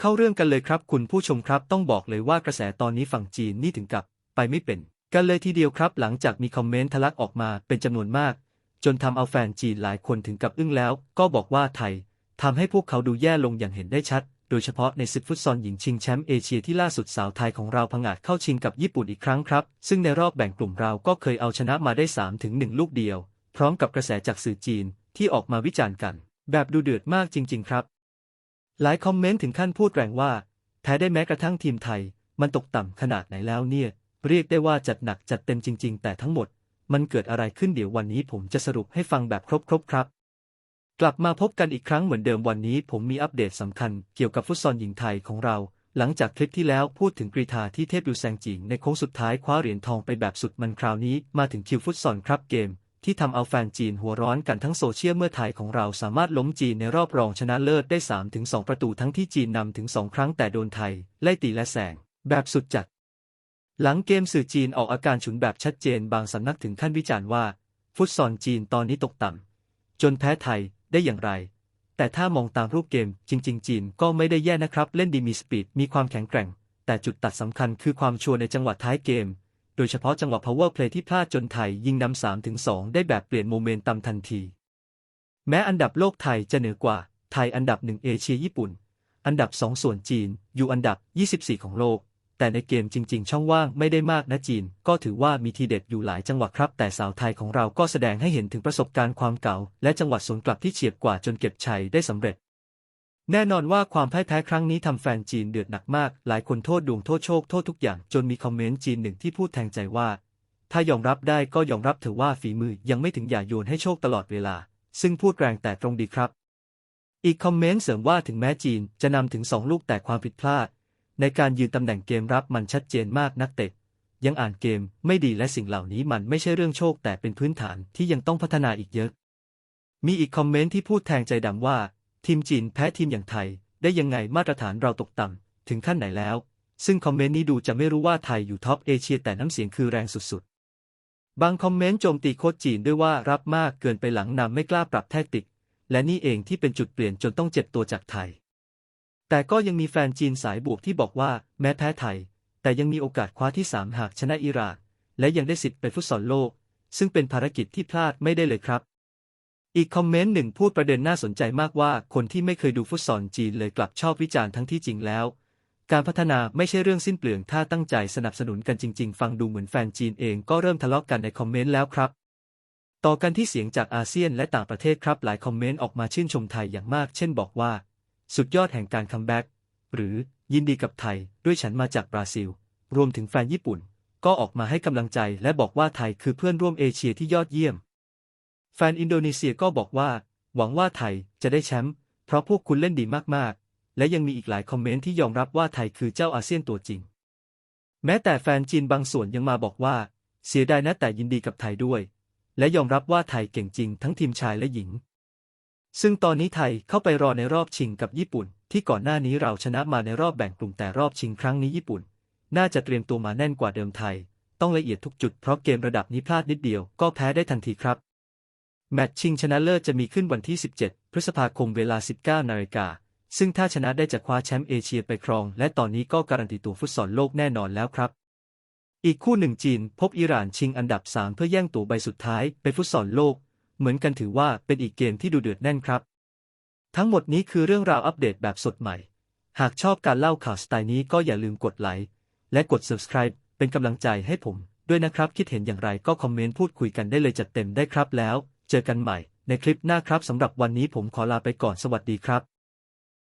เข้าเรื่องกันเลยครับคุณผู้ชมครับต้องบอกเลยว่ากระแสตอนนี้ฝั่งจีนนี่ถึงกับไปไม่เป็น กันเลยทีเดียวครับ หลังจากมีคอมเมนต์ทะลักออกมาเป็นจำนวนมาก จนทำเอาแฟนจีนหลายคนถึงกับอึ้งแล้ว ก็บอกว่าไทยทำให้พวกเขาดูแย่ลงอย่างเห็นได้ชัด โดยเฉพาะในศึกฟุตซอลหญิงชิงแชมป์เอเชียที่ล่าสุดสาวไทยของเราพังอาจเข้าชิงกับญี่ปุ่นอีกครั้งครับ ซึ่งในรอบแบ่งกลุ่มเราก็เคยเอาชนะมาได้3ถึง1ลูกเดียว พร้อมกับกระแสจากสื่อจีนที่ออกมาวิจารณ์กัน แบบดูเดือดมากจริง ๆ ครับ หลายคอมเมนต์ถึงขั้นพูดแรงว่าแท้ได้แม้กระทั่งทีมไทย มันตกต่ำขนาดไหนแล้วเนี่ย เรียกได้ว่าจัดหนักจัดเต็มจริง ๆ แต่ทั้งหมด มันเกิดอะไรขึ้นเดี๋ยววันนี้ผมจะสรุปให้ฟังแบบครบๆครับ กลับมาพบกันอีกครั้งเหมือนเดิมวันนี้ ผมมีอัปเดตสำคัญเกี่ยวกับฟุตซอลหญิงไทยของเรา หลังจากคลิปที่แล้วพูดถึงกรีธาที่เทพยูแซงจิงในโค้งสุดท้ายคว้าเหรียญทองไปแบบสุดมันคราวนี้มาถึงคิวฟุตซอลครับเกม ที่ทำเอาแฟนจีนหัวร้อนกันทั้งโซเชียลเมื่อไทยของเราสามารถล้มจีนในรอบรองชนะเลิศได้ 3-2 ประตูทั้งที่จีนนำถึง 2 ครั้งแต่โดนไทย ไล่ตีและแสง แบบสุดจัด หลังเกมสื่อจีนออกอาการฉุนแบบชัดเจนบางสำนักถึงขั้นวิจารณ์ว่า ฟุตซอลจีนตอนนี้ตกต่ำจนแพ้ไทยได้อย่างไร แต่ถ้ามองตามรูปเกมจริง ๆ จีนก็ไม่ได้แย่นะครับ เล่นดีมีสปีดมีความแข็งแกร่ง แต่จุดตัดสำคัญคือความชัวร์ในจังหวะท้ายเกม โดยเฉพาะจังหวะ power play ที่พลาดจนไทยยิงนำ3ถึง2ได้แบบเปลี่ยนโมเมนตัมทันที แม้อันดับโลกไทยจะเหนือกว่า ไทยอันดับหนึ่งเอเชียญี่ปุ่น อันดับ 2 ส่วนจีน อยู่อันดับ 24 ของโลก แต่ในเกมจริง ๆ ช่องว่างไม่ได้มากนะจีน ก็ถือว่ามีทีเด็ดอยู่หลายจังหวะครับ แต่สาวไทยของเราก็แสดงให้เห็นถึงประสบการณ์ความเก่า และจังหวะสวนกลับที่เฉียบกว่าจนเก็บชัยได้สำเร็จ แน่นอนว่าความพ่ายแพ้ครั้งนี้ทำแฟนจีนเดือดหนักมาก หลายคนโทษดวงโทษโชคโทษทุกอย่าง จนมีคอมเมนต์จีนหนึ่งที่พูดแทงใจว่า ถ้ายอมรับได้ก็ยอมรับเถอะว่าฝีมือยังไม่ถึงอย่าโยนให้โชคตลอดเวลา ซึ่งพูดแรงแต่ตรงดีครับ อีกคอมเมนต์เสริมว่าถึงแม้จีนจะนำถึง2ลูกแต่ความผิดพลาด ในการยืนตำแหน่งเกมรับมันชัดเจนมากนักเตะยังอ่านเกมไม่ดีและสิ่งเหล่านี้มันไม่ใช่เรื่องโชคแต่เป็นพื้นฐานที่ยังต้องพัฒนาอีกเยอะ มีอีกคอมเมนต์ที่พูดแทงใจดำว่า ทีมจีนแพ้ทีมอย่างไทย ได้ยังไงมาตรฐานเราตกต่ำถึงขั้นไหนแล้ว ซึ่งคอมเมนต์นี้ดูจะไม่รู้ว่าไทยอยู่ท็อปเอเชียแต่น้ำเสียงคือแรงสุดๆ บางคอมเมนต์โจมตีโค้ชจีนด้วยว่ารับมากเกินไปหลังนำไม่กล้าปรับแทคติก และนี่เองที่เป็นจุดเปลี่ยนจนต้องเจ็บตัวจากไทย แต่ก็ยังมีแฟนจีนสายบวกที่บอกว่าแม้แพ้ไทย แต่ยังมีโอกาสคว้าที่ 3 หากชนะอิร่านและยังได้สิทธิ์ไปฟุตซอลโลก ซึ่งเป็นภารกิจที่พลาดไม่ได้เลยครับ อีกคอมเมนต์หนึ่งพูดประเด็นน่าสนใจมากว่า คนที่ไม่เคยดูฟุตซอลจีนเลยกลับชอบวิจารณ์ทั้งที่จริงแล้ว การพัฒนาไม่ใช่เรื่องสิ้นเปลืองถ้าตั้งใจสนับสนุนกันจริง ๆ ฟังดูเหมือนแฟนจีนเองก็เริ่มทะเลาะกันในคอมเมนต์แล้วครับ ต่อกันที่เสียงจากอาเซียนและต่างประเทศครับหลายคอมเมนต์ออกมาชื่นชมไทยอย่างมาก เช่นบอกว่า สุดยอดแห่งการคัมแบ็กหรือยินดีกับไทยด้วยฉันมาจากบราซิล รวมถึงแฟนญี่ปุ่น ก็ออกมาให้กำลังใจและบอกว่าไทยคือเพื่อนร่วมเอเชียที่ยอดเยี่ยม แฟนอินโดนีเซียก็บอกว่า หวังว่าไทยจะได้แชมป์เพราะพวกคุณเล่นดีมากๆ และยังมีอีกหลายคอมเมนต์ที่ยอมรับว่าไทยคือเจ้าอาเซียนตัวจริง แม้แต่แฟนจีนบางส่วนยังมาบอกว่า เสียดายนะแต่ยินดีกับไทยด้วย และยอมรับว่าไทยเก่งจริงทั้งทีมชายและหญิง ซึ่งตอนนี้ไทยเข้าไปรอในรอบชิงกับญี่ปุ่น ที่ก่อนหน้านี้เราชนะมาในรอบแบ่งกลุ่มแต่รอบชิงครั้งนี้ญี่ปุ่น น่าจะเตรียมตัวมาแน่นกว่าเดิมไทย ต้องละเอียดทุกจุดเพราะเกมระดับนี้พลาดนิดเดียวก็แพ้ได้ทันทีครับ แมตช์ชิงชนะเลิศจะมีขึ้นวันที่ 17 พฤษภาคมเวลา 19 นาฬิกา ซึ่งถ้าชนะได้จะคว้าแชมป์เอเชียไปครอง และตอนนี้ก็การันตีตัวฟุตซอลโลกแน่นอนแล้วครับ อีกคู่หนึ่งจีน พบอิหร่านชิงอันดับ 3 เพื่อแย่งตั๋วใบสุดท้ายไปฟุตซอลโลก เหมือนกันถือว่าเป็นอีกเกมที่ดูเดือดแน่นครับ ทั้งหมดนี้คือเรื่องราวอัปเดตแบบสดใหม่ หากชอบการเล่าข่าวสไตล์นี้ก็อย่าลืมกดไลค์และกด subscribe เป็นกำลังใจให้ผม ด้วยนะครับ คิดเห็นอย่างไรก็คอมเมนต์พูดคุยกันได้เลยจัดเต็มได้ครับแล้ว เจอกันใหม่ในคลิปหน้าครับสำหรับวันนี้ผมขอลาไปก่อนสวัสดีครับ